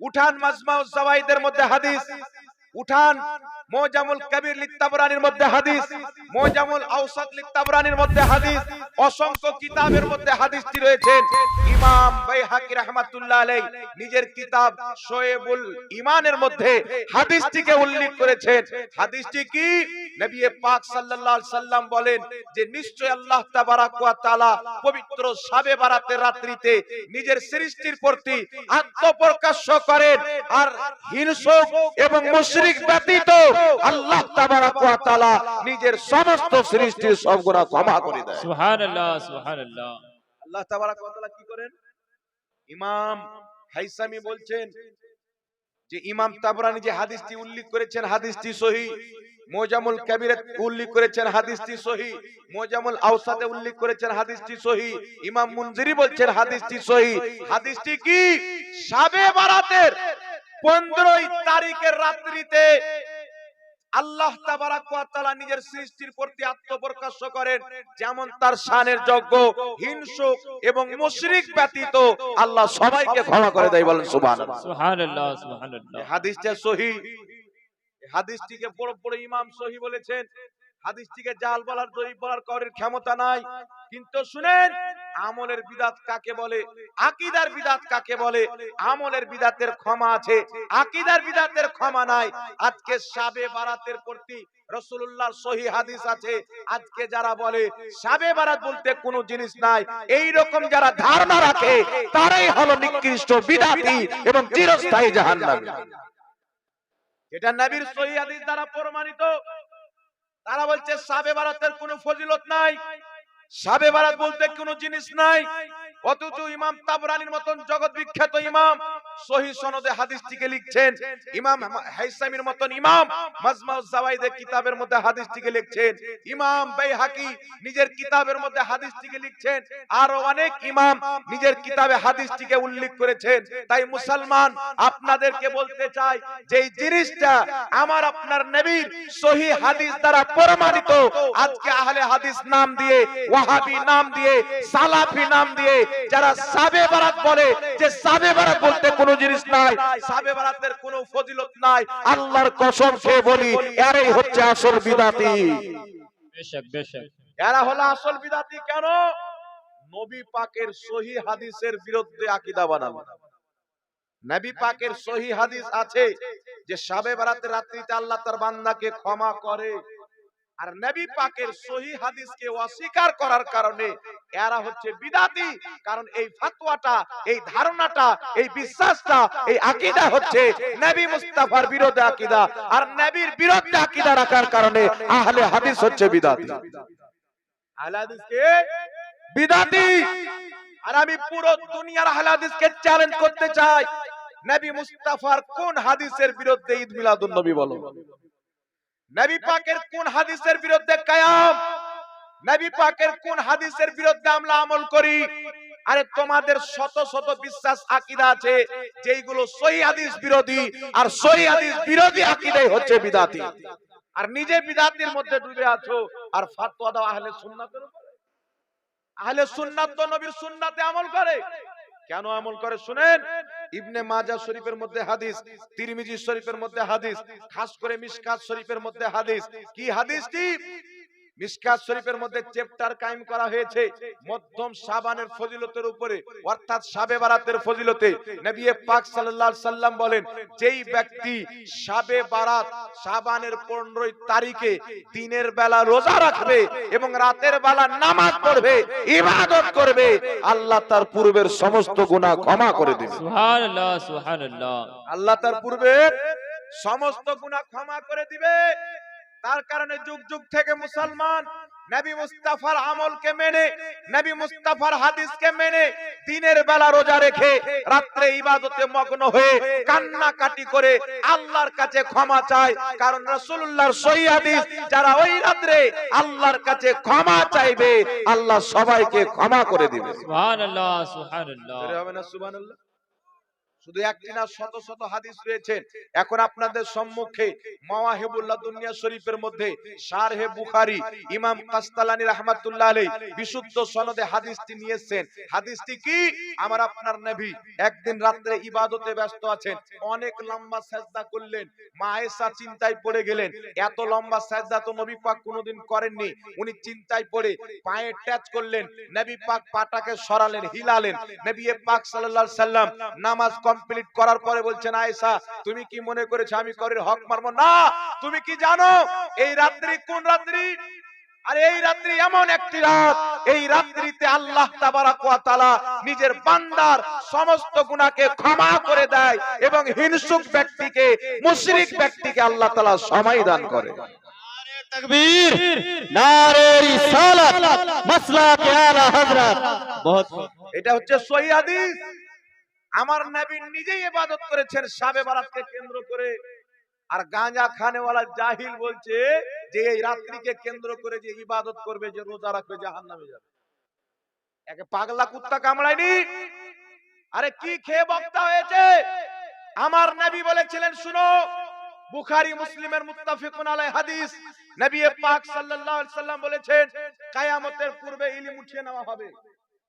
উঠান মাজমাউ জাওয়াইদের মধ্যে হাদিস। উঠান মোজামুল কবির লিত্তাবরানির মধ্যে হাদিস। মোজামুল আওসাত লিত্তাবরানির মধ্যে হাদিস। অসংখ্য কিতাবের মধ্যে হাদিসটি রয়েছেন ইমাম বাইহাকি রাহমাতুল্লাহ আলাইহি নিজের কিতাব শোয়েবুল ইমানের মধ্যে হাদিসটিকে উল্লেখ করেছেন। হাদিসটি কি? নবী পাক সাল্লাল্লাহু সাল্লাম বলেন যে নিশ্চয় আল্লাহ তাবারাক ওয়া তাআলা পবিত্র শাবে বারাতের রাত্রিতে নিজের সৃষ্টির প্রতি আত্মপ্রকাশ্য করেন আর হিংসক এবং মুশরিক ব্যতীত আল্লাহ তাবারাক ওয়া তাআলা নিজের সমস্ত সৃষ্টির সব গুনাহ ক্ষমা করে দেয় সুবহানাল্লাহ সুবহানাল্লাহ। আল্লাহ তাবারাক ওয়া তাআলা কি করেন? ইমাম হাইসামি বলছেন যে ইমাম তাবরানি যে হাদিসটি উল্লেখ করেছেন হাদিসটি সহিহ মোজামুল কাবিরে উল্লেখ করেছেন হাদিসটি সহিহ মোজামুল আওসাদে উল্লেখ করেছেন হাদিসটি সহিহ ইমাম মুনজিরি বলছেন হাদিসটি সহিহ হাদিসটি কি? শাবে বারাতের 15 তারিখের রাত্রিতে আল্লাহ তাআলা নিজের সৃষ্টির প্রতি আত্মপ্রকাশ করেন যেমন তার শানের যজ্ঞ হিংসুক এবং মুশরিক ব্যতীত আল্লাহ সবাইকে ক্ষমা করে দেয় বলেন সুবহানাল্লাহ। সুবহানাল্লাহ হাদিসটা সহি। হাদিসটিকে বড় বড় ইমাম সহি বলেছেন। হাদিসটিকে জাল বলার জয়ী বলার করের ক্ষমতা নাই। কিন্তু শুনেন আমলের বিদাত কাকে বলে? আকিদার বিদাত কাকে বলে? আমলের বিদাতের ক্ষমা আছে। আকিদার বিদাতের ক্ষমা নাই। আজকে শাবে বারাতের প্রতি রসুল্লাহর সহি হাদিস আছে। আজকে যারা বলে সাবে বারাত বলতে কোনো জিনিস নাই। এই রকম যারা ধারণা রাখে তারাই হলো নিকৃষ্ট বিদাতি এবং চিরস্থায়ী জাহান্নামী। এটা নবীর সহিদ দ্বারা প্রমাণিত, তারা বলছে, সাবে ভারতের কোন ফজিলত নাই। সাবে ভারত বলতে কোনো জিনিস নাই। অথচ ইমাম তাবরানির মতন জগৎ বিখ্যাত ইমাম সহি সনদে হাদিসটিকে লিখছেন ইমাম হাইসামির মতন ইমাম মাজমাউজ জাওয়াইদের কিতাবের মধ্যে হাদিসটিকে লিখছেন। ইমাম বাইহাকি নিজের কিতাবের মধ্যে হাদিসটিকে লিখছেন। আর অনেক ইমাম নিজের কিতাবে হাদিসটিকে উল্লেখ করেছেন। তাই মুসলমান, আপনাদেরকে বলতে চাই যে এই জিনিসটা আমার আপনার নবীর সহি হাদিস দ্বারা প্রমাণিত। আজকে আহলে হাদিস নাম দিয়ে, ওয়াহাবি নাম দিয়ে, সালাফি নাম দিয়ে, যারা সাবে বারাত বলে যে সাবে বারাত বলতে কোনো জিনিস নাই। সাবে বারাতের কোনো ফজিলত নাই। আল্লাহর কসম খেয়ে বলি এরাই হচ্ছে আসল বিদাতি। বেশক বেশক। এরা হলো আসল বিদাতি কেন? নবী পাকের সহি হাদিসের বিরুদ্ধে আকীদা বানানো। নবী পাকের সহি হাদিস আছে যে শাবে বারাতের রাত্রিতে আল্লাহ তার বান্দাকে ক্ষমা করে। আর নবী পাকের সহি হাদিসকে অস্বীকার করার কারণে এরা হচ্ছে বিদাতি। কারণ এই ফাতোয়াটা এই ধারণাটা এই বিশ্বাসটা এই আকীদা হচ্ছে নবী মুস্তাফার বিরোধে আকীদা। আর নবীর বিরুদ্ধে আকীদা রাখার কারণে আহলে হাদিস হচ্ছে বিদাতি। আহলে হাদিসকে বিদাতি। আর আমি পুরো দুনিয়ার আহলে হাদিসকে চ্যালেঞ্জ করতে চাই। নবী মুস্তাফার কোন হাদিসের বিরুদ্ধে ঈদ মিলাদুন নবী বলো? নবী পাকের কোন হাদিসের বিরুদ্ধে কায়াম? নবী পাকের কোন হাদিসের বিরুদ্ধে আমরা আমল করি? আরে তোমাদের শত শত বিশ্বাস আকীদা আছে যেইগুলো সহি হাদিস বিরোধী আর সহি হাদিস বিরোধী আকীদাই হচ্ছে বিদাতি। আর নিজে বিদাতির মধ্যে ডুবে আছো আর ফাতোয়া দাও আহলে সুন্নাতের উপরে। আহলে সুন্নাত তো নবীর সুন্নাতে আমল করে। কেন আমল করে শুনেন? ইবনে মাজা শরীফের মধ্যে হাদিস তিরমিজি শরীফের মধ্যে হাদিস খাস করে মিশকাত শরীফের মধ্যে হাদিস। কি হাদিসটি? মিশকাত শরীফের মধ্যে চ্যাপ্টার কায়েম করা হয়েছে মধ্যম শাবানের ফজিলতের উপরে অর্থাৎ শাবে বারাতের ফজিলতে। নবী পাক সাল্লাল্লাহু আলাইহি সাল্লাম বলেন যেই ব্যক্তি শাবে বারাত শাবানের 15 তারিখে দিনের বেলা রোজা রাখবে এবং রাতের বেলা নামাজ পড়বে ইবাদত করবে আল্লাহ তার পূর্বের সমস্ত গুনাহ ক্ষমা করে দেবে। সুবহানাল্লাহ সুবহানাল্লাহ। আল্লাহ তার পূর্বে সমস্ত গুনাহ ক্ষমা করে দিবে। তার কারণে যুগ যুগ থেকে মুসলমান নবী মুস্তাফার আমলকে মেনে নবী মুস্তাফার হাদিসকে মেনে দিনের বেলা রোজা রেখে রাত্রে ইবাদতে মগ্ন হয়ে কান্নাকাটি করে আল্লাহর কাছে ক্ষমা চায়। কারণ রাসূলুল্লাহর সহি হাদিস যারা ওই রাত্রে আল্লাহর কাছে ক্ষমা চাইবে আল্লাহ সবাইকে ক্ষমা করে দিবে। সুবহানাল্লাহ সুবহানাল্লাহ। হবে না সুবহানাল্লাহ? শুধু একটি না, শত শত হাদিস রয়েছেন এখন আপনাদের সম্মুখে মাওয়াহিবুল্লাহ দুনিয়া শরীফের মধ্যে শারহে বুখারী ইমাম কাস্তালানি রাহমাতুল্লাহ আলাইহি বিশুদ্ধ সনদে হাদিসটি নিয়েছেন হাদিসটি কি? আমার আপনার নবী একদিন রাত্রে ইবাদতে ব্যস্ত আছেন। অনেক লম্বা সেজদা করলেন। মা আয়েশা চিন্তায় পড়ে গেলেন। এত লম্বা সেজদা তো নবী পাক কোনোদিন করেননি। উনি চিন্তায় পড়ে পায়ে ট্যাচ করলেন। নবী পাক পাটাকে সরালেন, হিলালেন। নবী পাক সাল্লাল্লাহু আলাইহি সাল্লাম নামাজ কমপ্লিট করার পরে বলছেন আয়েশা তুমি কি মনে করেছ আমি করির হক মারবো? না তুমি কি জানো এই রাত্রি কোন রাত্রি? আর এই রাত্রি এমন একটি রাত এই রাত্রিতে আল্লাহ তাআলা নিজের বান্দার সমস্ত গুনাহকে ক্ষমা করে দেয় এবং হিংসুক ব্যক্তিকে মুশরিক ব্যক্তিকে আল্লাহ তাআলা সময় দান করে। এটা হচ্ছে সহিহ হাদিস। আমার নবী নিজেই ইবাদত করেছেন শাবে বারাতকে কেন্দ্র করে। আর গাঁজা খানেওয়ালা জাহিল বলছে যে এই রাত্রিকে কেন্দ্র করে যে ইবাদত করবে, যে রোজা রাখবে, জাহান্নামে যাবে। একে পাগলা কুত্তা কামড়ায়নি? আরে কি খেয়ে বক্তা হয়েছে? আমার নবী বলেছিলেন, শুনো, বুখারী, মুসলিমের মুত্তাফিকুন আলাই হাদিস। নবী পাক সাল্লাল্লাহু আলাইহি সাল্লাম বলেছেন, কিয়ামতের পূর্বে ইলম উঠিয়ে নেওয়া হবে।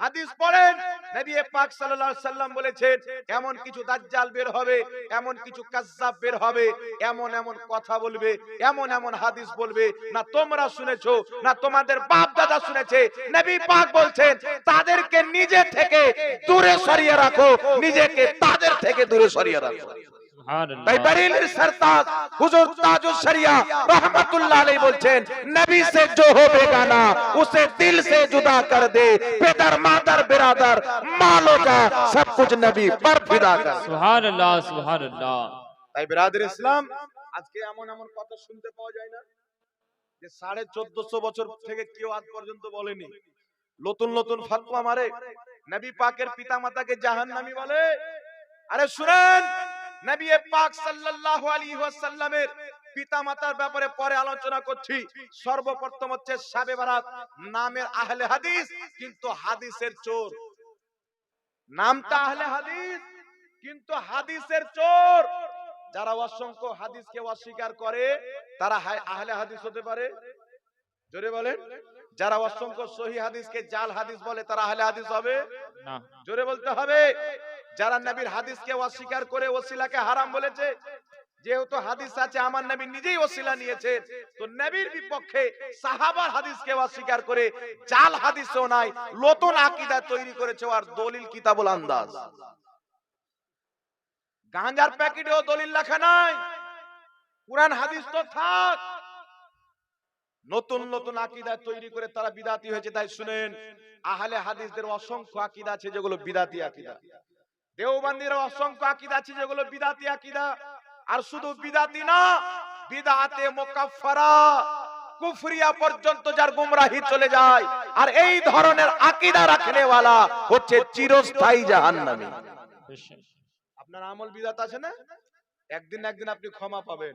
হাদিস পড়েন, নবী পাক সাল্লাল্লাহু আলাইহি সাল্লাম বলেছেন, এমন কিছু দাজ্জাল বের হবে, এমন কিছু কাজ্জাব বের হবে, এমন এমন কথা বলবে, এমন এমন হাদিস বলবে, না তোমরা শুনেছো, না তোমাদের বাপ দাদা শুনেছে, নবী পাক বলছেন, তাদেরকে নিজে থেকে দূরে সরিয়ে রাখো, নিজেকে তাদের থেকে দূরে সরিয়ে রাখো। তাই বারেলির সরতাজ হুজুর তাজুল শরিয়া আলাইহি নবী সে হবে গানা উসে দিল সে জুদা কর দে পেদার মাদার বিরাদার মাল সব নবী পর ফিদা কর সুবহানাল্লাহ সুবহানাল্লাহ। তাই ইসলাম আজকে এমন এমন কথা শুনতে পাওয়া যায় না যে সাড়ে চোদ্দশো বছর থেকে কেউ আজ পর্যন্ত বলেনি। নতুন নতুন ফাতোয়া মারে নবী পাকের পিতা মাতাকে জাহান্নামি বলে। আরে শুনেন নবী পাক সাল্লাল্লাহু আলাইহি ওয়াসাল্লামের পিতা মাতার ব্যাপারে পরে আলোচনা করছি। সর্বপ্রথম হচ্ছে বারাত নামের আহলে হাদিস কিন্তু হাদিসের চোর। নামটা আহলে হাদিস কিন্তু হাদিসের চোর। যারা অসংখ্য হাদিসকে অস্বীকার করে তারা আহলে হাদিস হতে পারে। জোরে বলেন। যারা অসংখ্য সহি হাদিসকে জাল হাদিস বলে তারা আহলে হাদিস হবে? না। জোরে বলতে হবে। যারা নবীর হাদিসকে অস্বীকার করে ওসিলাকে হারাম বলেছে, যেহেতু হাদিস আছে, আমার নবী নিজেই ওসিলা নিয়েছে, তো নবীর বিপক্ষে সাহাবার হাদিসকে অস্বীকার করে জাল হাদিসও নাই, নতুন আকীদা তৈরি করেছে আর দলিল কিতাবুল আন্দাজ। গাঁজার প্যাকেটেও দলিল লেখা নাই, কোরআন হাদিস তো থাক। নতুন নতুন আকীদা তৈরি করে তারা বিদাতি হয়েছে, তাই শুনেন, আহলে হাদিসদের অসংখ্য আকীদা আছে যেগুলো বিদাতি আকীদা। দেওবন্দির অসংখ্য আকীদা আছে, যেগুলো বিদাতি আকীদা। আর শুধু বিদাতি না, বিদাতে মুকাফফারা, কুফরিয়া পর্যন্ত যার গুমরাহি চলে যায়। আর এই ধরনের আকীদা রাখনেওয়ালা হচ্ছে চিরস্থায়ী জাহান্নামী। আপনার আমল বিদাত আছে না? একদিন একদিন আপনি ক্ষমা পাবেন।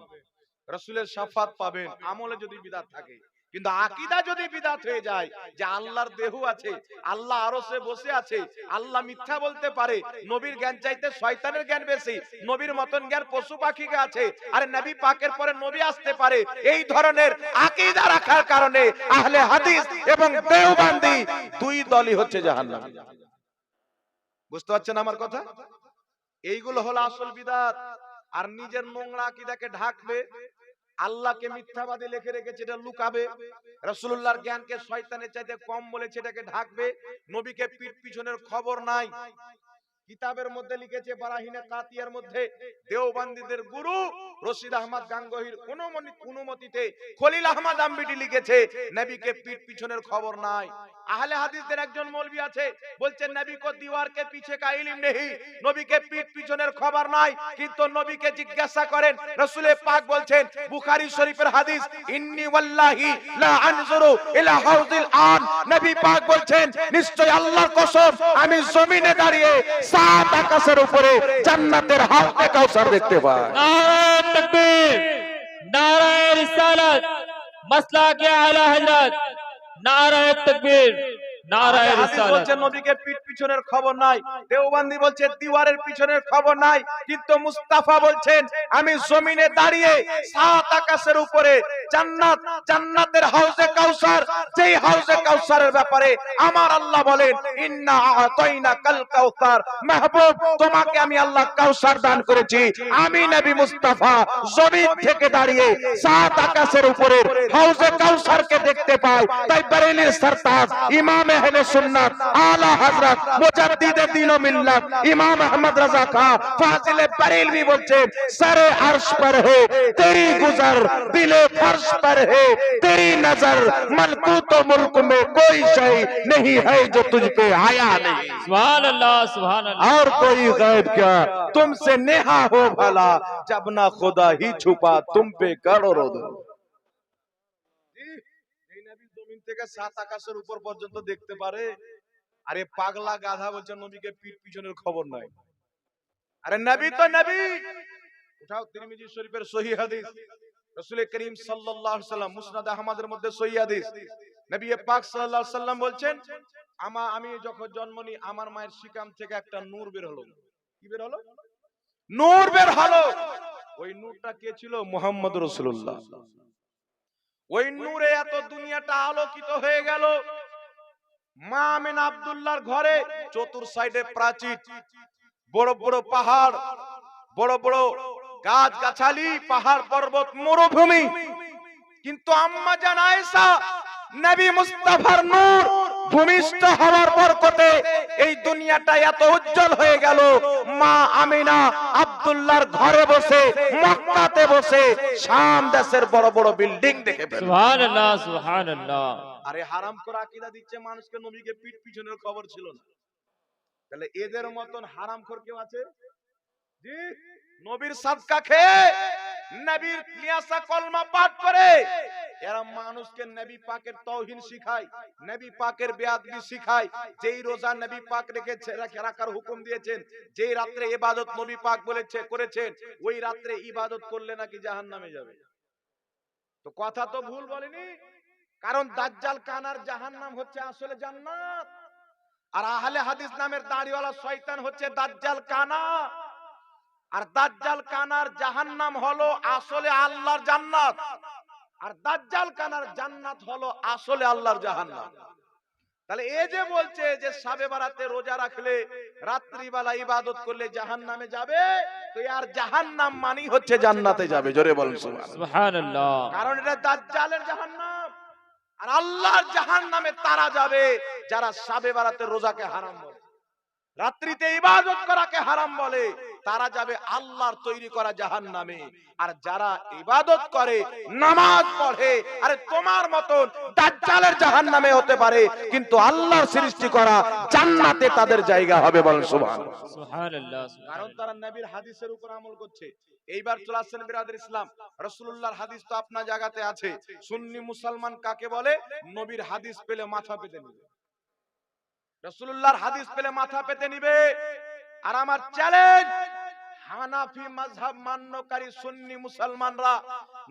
রসুলের সাফাত পাবেন। আমলে যদি বিদাত থাকে। কিন্তু আকীদা যদি বিদাত হয়ে যায় যে আল্লাহর দেহ আছে, আল্লাহ আরও সে বসে আছে, আল্লাহ মিথ্যা বলতে পারে, নবীর জ্ঞান চাইতে শয়তানের জ্ঞান বেশি, নবীর মতন জ্ঞান পশু পাখিকে আছে, আরে নবী পাকের পরে নবী আসতে পারে, এই ধরনের আকীদা রাখার কারণে আহলে হাদিস এবং দেওবন্দি দুই দলই হচ্ছে জাহান্নামী। বুঝতে পারছেন আমার কথা? এইগুলো হলো আসল বিদাত। আর নিজের নোংরা আকিদাকে ঢাকবে আল্লাহকে মিথ্যাবাদী লিখে রেখেছে, এটা লুকাবে। রাসূলুল্লাহর জ্ঞানকে শয়তানের চাইতে কম বলেছে এটাকে ঢাকবে। নবীকে পিঠ পিছনের খবর নাই। কিতাবের মধ্যে লিখেছে, বারাহিনে কাতিয়ার মধ্যে দেওবন্দীদের গুরু রশিদ আহমদ গাঙ্গহির অনুমতি অনুমতিতে খলিল আহমদ আম্বিটি লিখেছে, নবীকে পিঠ পিছনের খবর নাই। আহলে হাদিসদের একজন মৌলবি আছে বলছেন নবী কো দীওয়ার কে পিছে কা ইলম নেই নবীকে পিঠ পিছনের খবর নাই। কিন্তু নবীকে জিজ্ঞাসা করেন রাসূলে পাক বলছেন, বুখারী শরীফের হাদিস, ইন্নী ওয়াল্লাহি লা আনজুরু ইলা হাউজিল আন। নবী পাক বলছেন, নিশ্চয় আল্লাহর কসম, আমি জমিনে দাঁড়িয়ে সাত আকাশের উপরে জান্নাতের হাউজে কাউসার দেখতে পায় নারায়ণ তকবীর নারায়ণ রিসালাত মাসলা কে আলা হযরত নারায়ণ তকবীর বলছে নবীকে পিঠ পিছনের খবর নাই। দেওবান্দি বলছে দিওয়ারের পিছনের খবর নাই। কিন্তু মুস্তাফা বলছেন আমি জমিনে দাঁড়িয়ে সাত আকাশের উপরে জান্নাত জান্নাতের হাউজে কাউসার যেই হাউজে কাউসারের ব্যাপারে আমার আল্লাহ বলেন ইন্না আতাইনা কাল কাউসার। মাহবুব তোমাকে আমি আল্লাহ কাউসার দান করেছি। আমি নবী মুস্তাফা জমিন থেকে দাঁড়িয়ে সাত আকাশের উপরে হাউজে কাউসারকে দেখতে পাই। তাই বেরেলির সরতাজ ইমাম আহলে সুন্নাত আলা হযরত মুজাদ্দিদ দ্বীন ও মিল্লাত ইমাম আহমদ रजा खां फाजिल बरेलवी বলছেন सरे अर्श पर है तेरी गुजर दिले फर्श पर है तेरी नजर मलकूत और मुल्क में कोई शय नहीं है जो तुझ पे आया नहीं সুবহানাল্লাহ সুবহানাল্লাহ और कोई गैब क्या तुमसे नेहा हो भला जब ना खुदा ही छुपा तुम पे करोड़ों दो এই নবী জমিন থেকে সাত আকাশের উপর পর্যন্ত দেখতে পারে। আরে পাগলা গাধা বলছে নবীকে পিঠ পিছনের খবর নাই। আরে নবী তো নবী। উঠাও তিরমিজি শরীফের সহি হাদিস। রাসূল করিম সাল্লাল্লাহু আলাইহি সাল্লাম মুসনাদ আহমদের মধ্যে সহি হাদিস। নবী পাক সাল্লাল্লাহু আলাইহি সাল্লাম বলছেন, আমা, আমি যখন জন্ম নিই, আমার মায়ের শিকাম থেকে একটা নূর বের হলো। কি বের হলো? নূর বের হলো। ওই নূরটা কে ছিল? মোহাম্মদ রসুল্লাহ ওই নূরে এত দুনিয়াটা আলোকিত হয়ে গেল। মা আব্দুল্লাহর ঘরে চতুর সাইডে প্রাচীর, বড় বড় পাহাড়, বড় বড় গাছ গাছালি পাহাড় পর্বত, মরুভূমি। কিন্তু আম্মা জান আয়েশা, নবী মুস্তাফার নূর ভূমিষ্ঠ হওয়ার বরকতে এই দুনিয়াটা এত উজ্জ্বল হয়ে গেল। মা আমিনা আব্দুল্লাহর ঘরে বসে মক্কাতে বসে শাম দেশের বড় বড় বিল্ডিং দেখে সুবহানাল্লাহ সুবহানাল্লাহ। আরে হারাম করে আকিদা দিচ্ছে মানুষকে নবীকে পিঠ পিছনের খবর ছিল না। তাহলে এদের মতন হারাম খোর কেউ আছে? জি নবীর সাদকা খেয়ে নবীর নিয়াসা কলমা পাঠ করে এরা মানুষকে নবী পাকের তৌহিন শিখায়, নবী পাকের বেয়াদবি শিখায়। যেই রোজা নবী পাক রেখেছে রাখে- রাখার হুকুম দিয়েছেন? যেই রাত্রে ইবাদত নবী পাক বলেছে, করেছেন, ওই রাত্রে ইবাদত করলে নাকি জাহান্নামে যাবে। তো কথা তো ভুল বলেনি? কারণ দাজ্জাল কানার জাহান্নাম হচ্ছে আসলে জান্নাত। আর আহলে হাদিস নামের দাড়িওয়ালা শয়তান হচ্ছে দাজ্জাল কানা। আর দাজ্জাল কানার জাহান্নাম হলো আসলে আল্লাহর জান্নাত। আর দাজ্জাল কানার জান্নাত হলো আসলে আল্লাহর জাহান্নাম। তাহলে এ যে বলছে যে সাবে বারাতে রোজা রাখলে রাত্রিবেলা ইবাদত করলে জাহান্নামে যাবে তো আর জাহান্নাম মানি হচ্ছে জান্নাতে যাবে জোরে বলুন সুবহানাল্লাহ। কারণ এটা দাজ্জালের জাহান্নাম। আর আল্লাহর জাহান্নামে তারা যাবে যারা সাবে বারাতে রোজাকে হারাম বলে। রাত্রিতে ইবাদত করাকে হারাম বলে। তারা যাবে আল্লাহর তৈরি করা জাহান্নামে। আর যারা ইবাদত করে নামাজ পড়ে আরে তোমার মতন দাজ্জালের জাহান্নামে হতে পারে কিন্তু আল্লাহর সৃষ্টি করা জান্নাতে তাদের জায়গা হবে বলেন সুবহানাল্লাহ সুবহানাল্লাহ। কারণ তারা নবীর হাদিসের উপর আমল করছে। এইবার চলে আসছেন বিরাদের ইসলাম। রসুল্লাহর হাদিস তো আপনার জায়গাতে আছে। সুন্নি মুসলমান কাকে বলে? নবীর হাদিস পেলে মাথা পেতে নিবে। রসুল্লাহর হাদিস পেলে মাথা পেতে নিবে। আর আমার চ্যালেঞ্জ হানাফি মাযহাব মান্যকারী সুন্নি মুসলমানরা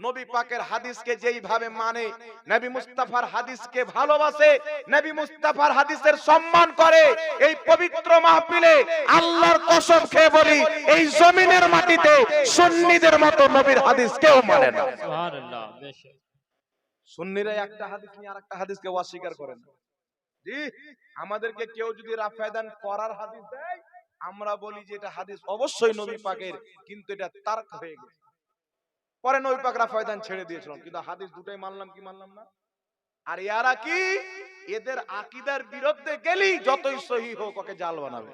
নবী পাকের হাদিসকে যেইভাবে মানে নবী মুস্তাফার হাদিসকে ভালোবাসে নবী মুস্তাফার হাদিসের সম্মান করে এই পবিত্র মাহফিলে আল্লাহর কসম খেয়ে বলি এই জমিনের মাটিতে সুন্নিদের মতো নবীর হাদিস কেউ মানে না। সুবহানাল্লাহ সুন্নিরা একটা হাদিস নিয়ে আরেকটা হাদিসকে অস্বীকার করে না। জি আমাদেরকে কেউ যদি রাফায়দান করার হাদিস দেয় আমরা বলি যে এটা হাদিস অবশ্যই নবী পাকের কিন্তু এটা তার্ক হয়ে গেছে। পরে নবী পাকরা ফয়দান ছেড়ে দিয়েছিলাম কিন্তু হাদিস দুটাই মানলাম কি মানলাম না? আর ইয়ারা কি? এদের আকিদার বিরুদ্ধে গেলি যতই সহি হোক ওকে জাল বানাবে।